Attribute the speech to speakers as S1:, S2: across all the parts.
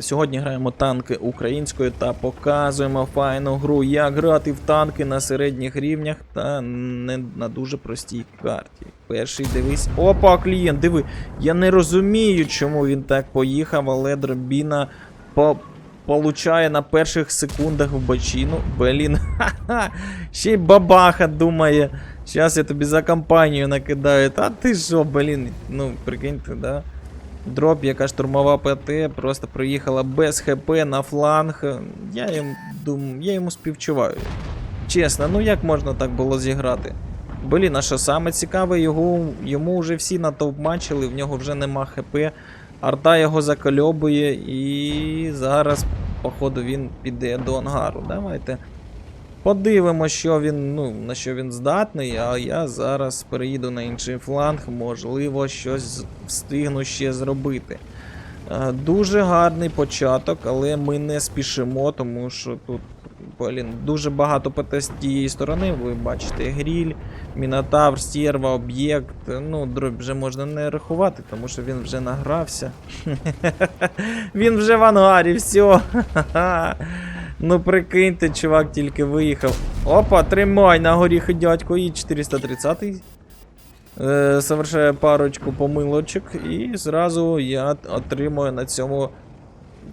S1: Сьогодні граємо танки українською та показуємо файну гру, як грати в танки на середніх рівнях та не на дуже простій карті. Перший дивись. Опа, клієнт, диви. Я не розумію, чому він так поїхав, але дробіна по. Получає на перших секундах в бочину. Блін, ха-ха. Ще й бабаха думає. Щас я тобі за компанію накидаю. Та ти що, блін, ну прикиньте, да? Дроп, яка штурмова ПТ, просто приїхала без ХП на фланг. Я їм дум, я йому співчуваю. Чесно, ну як можна так було зіграти? Блін, а що саме цікаве, його, йому вже всі натовпмачили, в нього вже нема ХП. Арта його закольобує і зараз, походу, він піде до ангару. Давайте. Подивимося, що він, ну, на що він здатний, а я зараз переїду на інший фланг, можливо, щось встигну ще зробити. Е, Дуже гарний початок, але ми не спішимо, тому що тут, блін, дуже багато ПТ з тієї сторони. Ви бачите, гріль, мінотавр, стерва, об'єкт. Ну, дробь вже можна не рахувати, тому що він вже награвся. Він вже в ангарі, все. Ну прикиньте, чувак тільки виїхав. Опа, тримай на горіхи дядько і 430 е, парочку помилочок, і зразу я отримую на цьому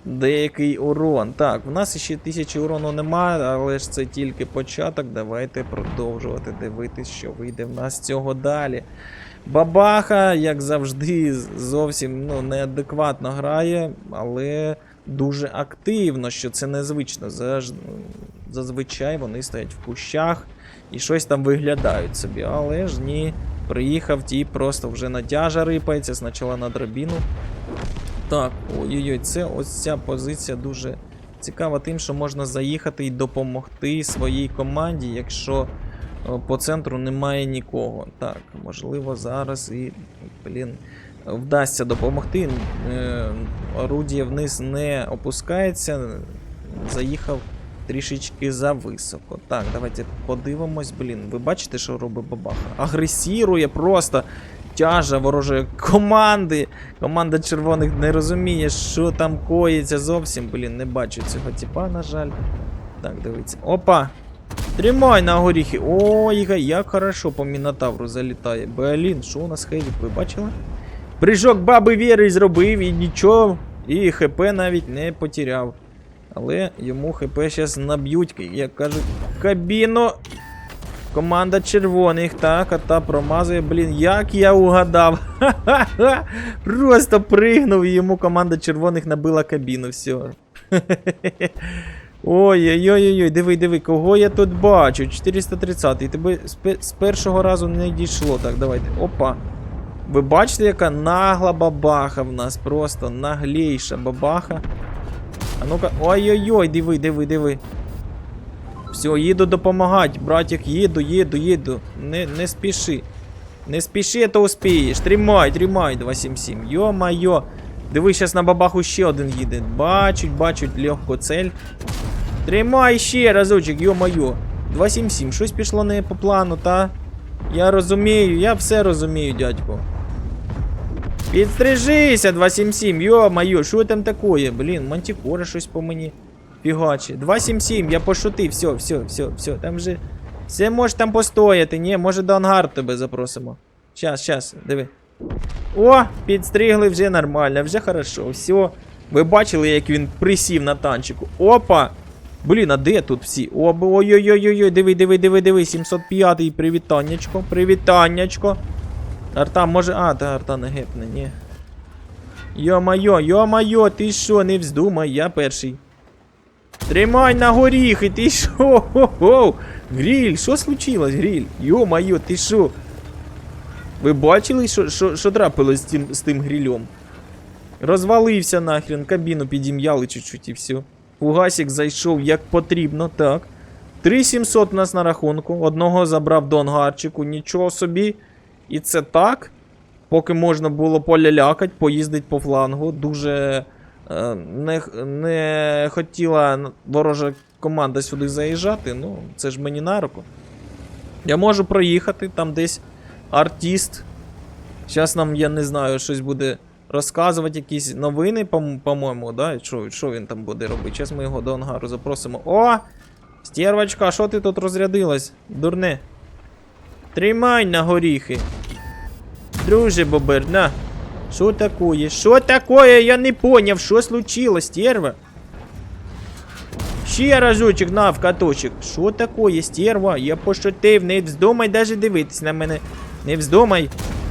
S1: деякий урон. Так, в нас ще тисячі урону немає, але ж це тільки початок. Давайте продовжувати дивитись, що вийде в нас цього далі. Бабаха, як завжди, зовсім ну, неадекватно грає, але дуже активно, що це незвично. Зазвичай вони стоять в кущах і щось там виглядають собі. Але ж ні, приїхав ті просто вже на тяжа рипається, спочатку на дробіну. Так, ой-ой-ой, це ось ця позиція дуже цікава тим, що можна заїхати і допомогти своїй команді, якщо е, по центру немає нікого. Так, можливо, зараз і, блін, вдасться допомогти. Е, Орудіє вниз не опускається. Заїхав трішечки зависоко. Так, давайте подивимось. Блін, ви бачите, що робить бабаха? Агресірує просто тяжа ворожої команди. Команда червоних не розуміє, що там коїться зовсім. Блін, не бачу цього типа, на жаль. Так, дивіться. Опа! Тримай на горіхи. Ой, як хорошо по мінотавру залітає. Блін, що у нас хевік, ви бачили? Прыжок баби Віри зробив і нічого. І ХП навіть не потеряв. Але йому ХП зараз наб'ють, як кажуть, кабіну. Команда червоних, так, а та промазує, блін, як я угадав. Ха-ха-ха. Просто пригнув і йому команда червоних набила кабіну, все. Ой-ой-ой, диви, диви, кого я тут бачу? 430-й. Тебе з першого разу не дійшло. Так, давайте. Опа. Ви бачите, яка нагла бабаха в нас, просто наглейша бабаха. А ну-ка, ой-ой-ой, диви, диви, диви. Все, їду допомагати, братик, їду, їду, їду. Не, не спіши. Не спіши, то успієш. Тримай, тримай, 277. Йо-майо. Диви, зараз на бабаху ще один їде. Бачуть, бачуть легко цель. Тримай ще разочок, йо-майо. 277, щось пішло не по плану, та? Я розумію, я все розумію, дядько. Підстрижися, 277, йо-майо, що там такое? Блін, мантикора щось по мені фігачі. 277, я пошутив, все, все, все, все, там вже. Все може там постояти, ні, може до ангару тебе запросимо. Щас, щас, диви. О, підстригли вже нормально, вже хорошо, все. Ви бачили, як він присів на танчику. Опа! Блін, а де тут всі? О, ой-ой-ой-ой, диви, диви, диви, диви, 705-й, привітаннячко, привітаннячко. Арта може. А, та арта не гепне, ні. Йо-майо, йо-майо, ти що, не вздумай, я перший. Тримай на горіхи, ти що? Хо-хо! Гріль, що случилось, гріль? Йо-майо, ти що? Ви бачили, що, трапилось з тим, з тим грілем? Розвалився нахрен, кабіну підім'яли чуть-чуть і все. Фугасик зайшов як потрібно, так. 3700 у нас на рахунку. Одного забрав до ангарчику, нічого собі. І це так. Поки можна було полялякать, поїздить по флангу. Дуже е, не, не хотіла ворожа команда сюди заїжджати. Ну, це ж мені на руку. Я можу проїхати, там десь артист. Зараз нам, я не знаю, щось буде розказувати якісь новини, по- по-моєму, да? Що, що він там буде робити? Зараз ми його до ангару запросимо. О! Стервочка, що ти тут розрядилась? Дурне. Тримай на горіхи. Друже Бобер, на. Що такое? Що такое? Я не поняв, що случилось, стерва? Ще разочек на в каточек. Що такое, стерва? Я пошутив, не вздумай даже дивитись на мене. Не вздумай.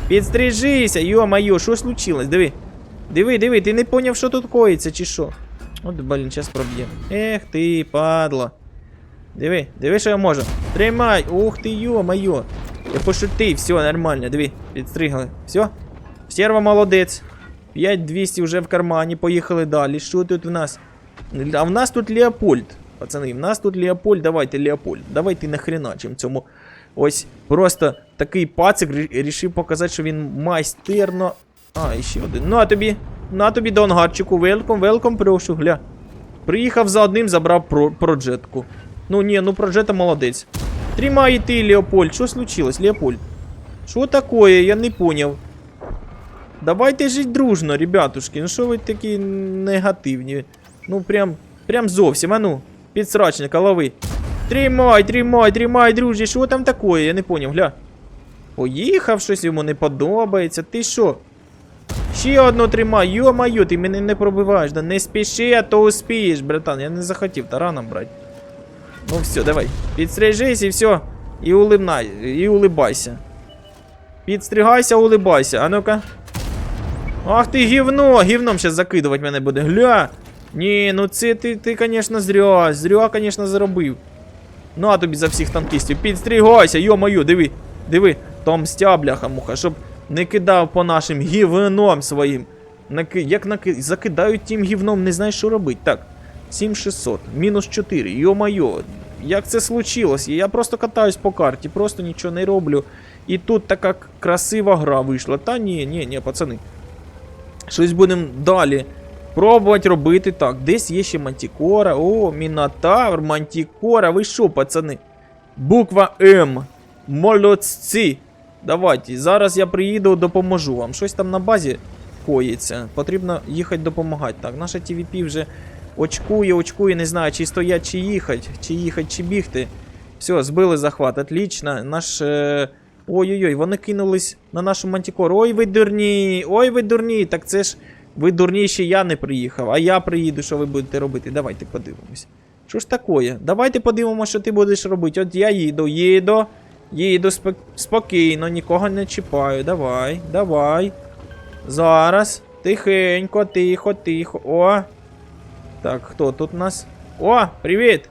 S1: Підстрижися, йо-майо, що случилось? Диви. Диви, диви, ти не поняв, що тут коїться, чи що? От, блін, зараз проб'є. Ех ти, падла. Диви, диви, що я можу. Тримай! Ух ти, йо-майо. Я пошутив, все, нормально, диви, підстригли. Все? Стерва молодець. 5200 вже в кармані, поїхали далі. Що тут в нас? А в нас тут Леопольд. Пацани, в нас тут Леопольд, давайте Леопольд. Давайте нахреначим цьому. Ось просто такий пацик рішив показати, що він майстерно. А, і ще один. Ну, а тобі. На тобі до ангарчику. Велком, велком, прошу, гля. Приїхав за одним, забрав про, проджетку. Ну ні, ну проджета молодець. Тримай і ти, Леопольд. Що случилось, Леопольд? Що такое? Я не поняв. Давайте жить дружно, ребятушки. Ну що ви такі негативні? Ну прям, прям зовсім, а ну, підсрачника, лови. Тримай, тримай, тримай, друзі, що там такое? Я не поняв, гля. Поїхав, щось йому не подобається. Ти що? Ще одну тримай, йо-майо, ти мене не пробиваєш. Да не спіши, а то успієш, братан. Я не захотів тараном брати. Ну все, давай. Підстрижись і все. І улибнай, і улибайся. Підстригайся, улибайся. А ну-ка. Ах ти гівно! Гівном щас закидувати мене буде. Гля! Ні, ну це ти, ти, конечно, зря. Зря, конечно, заробив. Ну а тобі за всіх танкістів. Підстригайся, йо-моє, диви. Диви, там стя, бляха муха, щоб не кидав по нашим гівном своїм. Наки... Як наки... закидають тим гівном, не знаєш, що робити. Так, 7600, мінус 4, йо-моє. Як це случилось? Я просто катаюсь по карті, просто нічого не роблю. І тут така красива гра вийшла. Та ні, ні, ні, пацани. Щось будемо далі пробувати робити так. Десь є ще Мантікора. О, Мінотавр, Мантікора. Ви що, пацани? Буква М. Молодці. Давайте. Зараз я приїду, допоможу вам. Щось там на базі коїться. Потрібно їхати допомагати. Так, наша TVP вже очкує, очкує, не знаю, чи стоять, чи їхати, чи їхати, чи бігти. Все, збили захват, отлично. Наш. Е... Ой-ой-ой, вони кинулись на нашу мантікору. Ой, ви дурні! Ой, ви дурні! Так це ж ви дурні, ще я не приїхав, а я приїду, що ви будете робити. Давайте подивимось. Що ж такое? Давайте подивимося, що ти будеш робити. От я їду, їду, їду спок- спокійно, нікого не чіпаю. Давай, давай. Зараз. Тихенько, тихо, тихо. О. Так, хто тут у нас? О, привіт!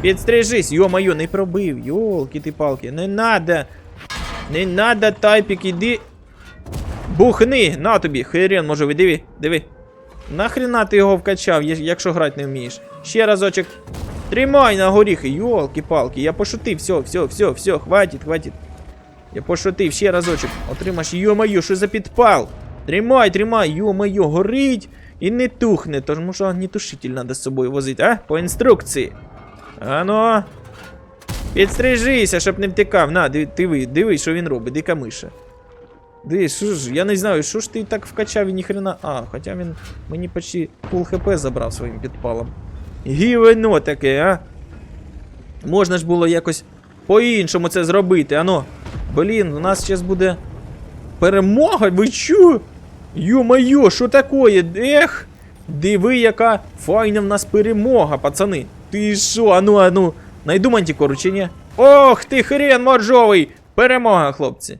S1: Підстрижись, йо-моє, не пробив. Йолки ти палки. Не надо. Не надо, тайпік, іди. Бухни, на тобі, херен, може, ви диви, диви. Нахрена ти його вкачав, якщо грати не вмієш. Ще разочок. Тримай на горіхи, йолки-палки, я пошутив, все, все, все, все, хватить, хватить. Я пошутив, ще разочок. Отримаєш, йо-моє, що за підпал? Тримай, тримай, йо-моє, горить і не тухне, тож може огнітушитель треба з собою возити, а? По інструкції. Ано. Підстрижися, щоб не втикав. На, диви, диви, що він робить, дика миша. Диви, що ж, я не знаю, що ж ти так вкачав і ніхрена. А, хоча він мені почти пул хп забрав своїм підпалом. Гівено таке, а? Можна ж було якось по-іншому це зробити, ано. Блін, у нас зараз буде перемога, ви чу? Йо-моє, що такое? Ех! Диви, яка файна в нас перемога, пацани. Ти що, ану, ану, найду мантікору чи? Ох ти хрен моржовий! Перемога, хлопці!